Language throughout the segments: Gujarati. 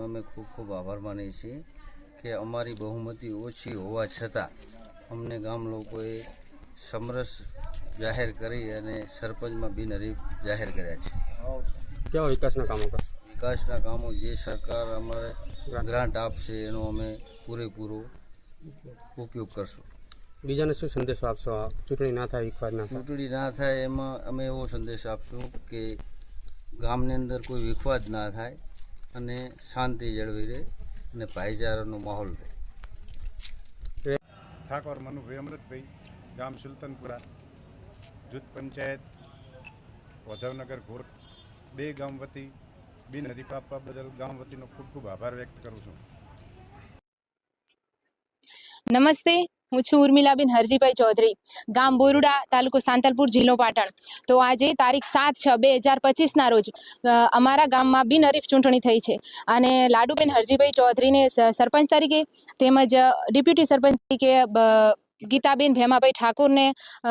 અમે ખૂબ ખૂબ આભાર માનીએ છીએ કે અમારી બહુમતી ઓછી હોવા છતાં અમને ગામ લોકોએ સમરસ જાહેર કરી અને સરપંચમાં બિનહરીફ જાહેર કર્યા છે. કેવા વિકાસના કામો વિકાસના કામો જે સરકાર અમારે ગ્રાન્ટ આપશે એનો અમે પૂરેપૂરો ઉપયોગ કરશું. બીજાને શું સંદેશો આપશો? ચૂંટણી ના થાય વિખવાદના ચૂંટણી ના થાય એમાં અમે એવો સંદેશ આપશું કે ગામની અંદર કોઈ વિખવાદ ના થાય. અને શાંતિ જળવી રહે અને ભાઈચારાનો માહોલ રહે. ઠાકોર મનુભાઈ અમૃતભાઈ ગામ સુલતાનપુરા જૂથ પંચાયત વધવનગર ઘોર બે ગામ વતી બિન આપવા બદલ ગામ વતીનો ખૂબ ખૂબ આભાર વ્યક્ત કરું છું. નમસ્તે. હું છું ઉર્મિલાબેન હરજીભાઈ ચૌધરી, ગામ બોરુડા, તાલુકો સાંતલપુર, જિલ્લો પાટણ. તો આજે તારીખ સાત છ બે હજાર પચીસના રોજ અમારા ગામમાં બિનહરીફ ચૂંટણી થઈ છે. અને લાડુબેન હરજીભાઈ ચૌધરીને સરપંચ તરીકે તેમજ ડેપ્યુટી સરપંચ તરીકે ગીતાબેન ભેમાભાઈ ઠાકોરને અ,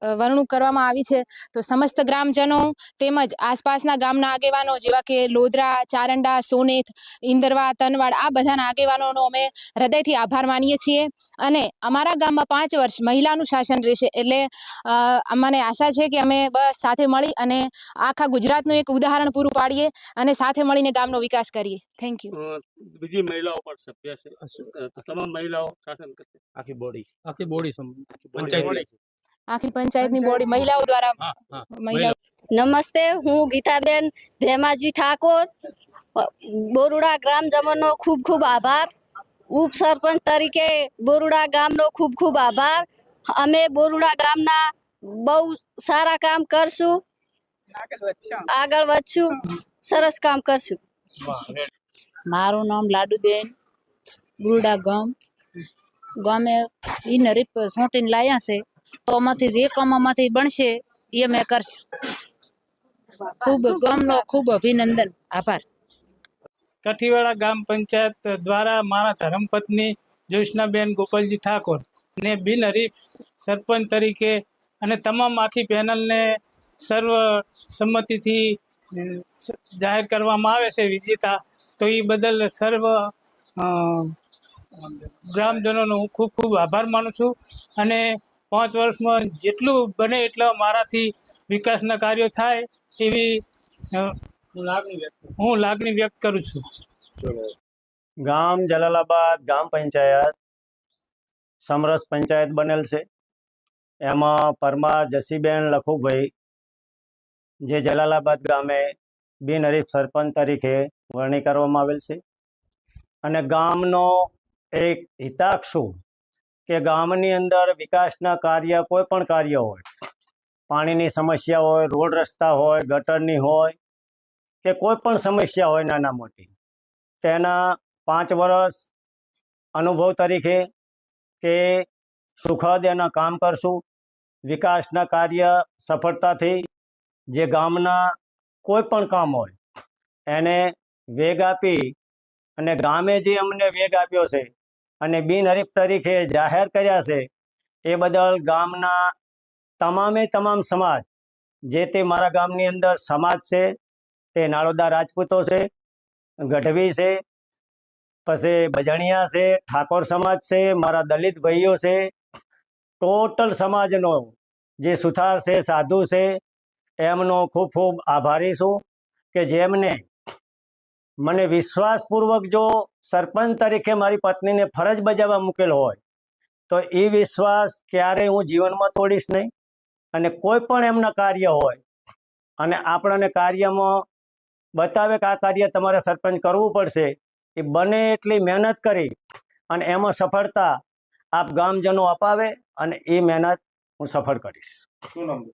અ, કરવામાં આવી છે. તો સમસ્ત ગ્રામજનો તેમજ આસપાસના ગામના આગેવાનો જેવા કે લોધરા ચારંડા સોનેથ ઇન્દરવા તનવાડ આ બધાના આગેવાનોનો અમે હૃદયથી આભાર માનીએ છીએ. અને અમારા ગામમાં પાંચ વર્ષ મહિલાનું શાસન રહેશે એટલે મને આશા છે કે અમે બસ સાથે મળી અને આખા ગુજરાતનું એક ઉદાહરણ પૂરું પાડીએ અને સાથે મળીને ગામનો વિકાસ કરીએ. થેન્ક યુ બીજી મહિલાઓ પણ સભ્ય છે. તમામ મહિલાઓ શાસન કરશે. આખી બોડી આખી બોડી પંચાયત આખી પંચાયતની બોડી. મહિલાઓ દ્વારા મહિલાઓ. નમસ્તે હું ગીતાબેન ભેમાજી ઠાકોર. બોરુડા ગ્રામ ગ્રામજનોનો ખૂબ ખૂબ આભાર. ઉપ સરપંચ તરીકે બોરુડા ગામનો ખૂબ ખૂબ આભાર. અમે બોરુડા ગામના બહુ સારા કામ કરશું. આગળ વધશું. સરસ કામ કરશું. મારું નામ લાડુબેન. બોરુડા ગામ. ગામે એને નરીફ સોંટીને લાયા છે, તો આમાંથી જે કમામાંથી બનશે, એ મેં કરશે. ખૂબ ગામનો, ખૂબ અભિનંદન. આભાર. કઠીવાડા ગામ પંચાયત દ્વારા મારા ધર્મપત્ની જ્યોત્સનાબેન ગોપાલજી ઠાકોર ને બિનહરીફ સરપંચ તરીકે અને તમામ આખી પેનલને સર્વ સંમતિથી જાહેર કરવામાં આવે છે વિજેતા, તો એ બદલ સર્વ ગ્રામજનોનો હું ખૂબ ખૂબ આભાર માનું છું અને પાંચ વર્ષમાં જેટલું બને એટલા મારાથી વિકાસના કાર્યો થાય એવી હું લાગણી વ્યક્ત કરું છું. ગામ જલાલાબાદ ગામ પંચાયત સમરસ પંચાયત બનેલ છે. એમાં પરમા જસીબેન લખુભાઈ, જે જલાલાબાદ ગામે બિનહરીફ સરપંચ તરીકે વરણી કરવામાં આવેલ છે. અને ગામનો એક હિતાક્ષુ કે ગામની અંદર વિકાસના કાર્ય કોઈ પણ કાર્ય હોય, પાણીની સમસ્યા હોય, રોડ રસ્તા હોય, ગટરની હોય કે કોઈ પણ સમસ્યા હોય નાના મોટી, તેના પાંચ વર્ષ અનુભવ તરીકે કે સુખદ એના કામ કરશું. વિકાસના કાર્ય સફળતાથી જે ગામના કોઈ પણ કામ હોય, એને વેગ આપી અને ગામે જે અમને વેગ આપ્યો છે અને બિનહરીફ તરીકે જાહેર કર્યા છે, એ બદલ ગામના તમામે તમામ સમાજ, જે તે મારા ગામની અંદર સમાજ છે, તે નાળોદા રાજપૂતો છે, ગઢવી છે, પછી બજણિયા છે, ઠાકોર સમાજ છે, મારા દલિત ભાઈઓ છે, ટોટલ સમાજનો જે સુથાર છે, સાધુ છે, એમનો ખૂબ ખૂબ આભારી છું કે જેમને મને વિશ્વાસપૂર્વક જો સરપંચ તરીકે મારી પત્નીને ફરજ બજાવવા મૂકેલ હોય તો એ વિશ્વાસ ક્યારેય હું જીવનમાં તોડીશ નહીં. અને કોઈ પણ એમના કાર્ય હોય અને આપણને કાર્યમાં બતાવે કે આ કાર્ય તમારે સરપંચ કરવું પડશે એ બને એટલી મહેનત કરી અને એમાં સફળતા આપ ગામજનો અપાવે અને એ મહેનત હું સફળ કરીશ. શું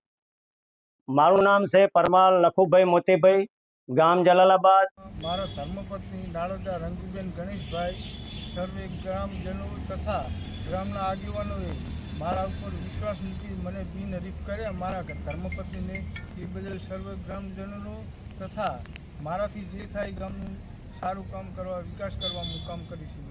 મારું નામ છે પરમાર લખુભાઈ મોતીભાઈ. ગામ જલાલાબાદ. મારા ધર્મપત્ની નાળોદા રંગુબેન ગણેશભાઈ, સર્વે ગ્રામજનો તથા ગ્રામના આગેવાનોએ મારા ઉપર વિશ્વાસ મૂકી મને બિનહરીફ કર્યા. મારા ધર્મપત્નીને એ બદલ સર્વ ગ્રામજનોનો તથા મારાથી જે થાય ગામનું સારું કામ કરવા, વિકાસ કરવા હું કામ કરીશું.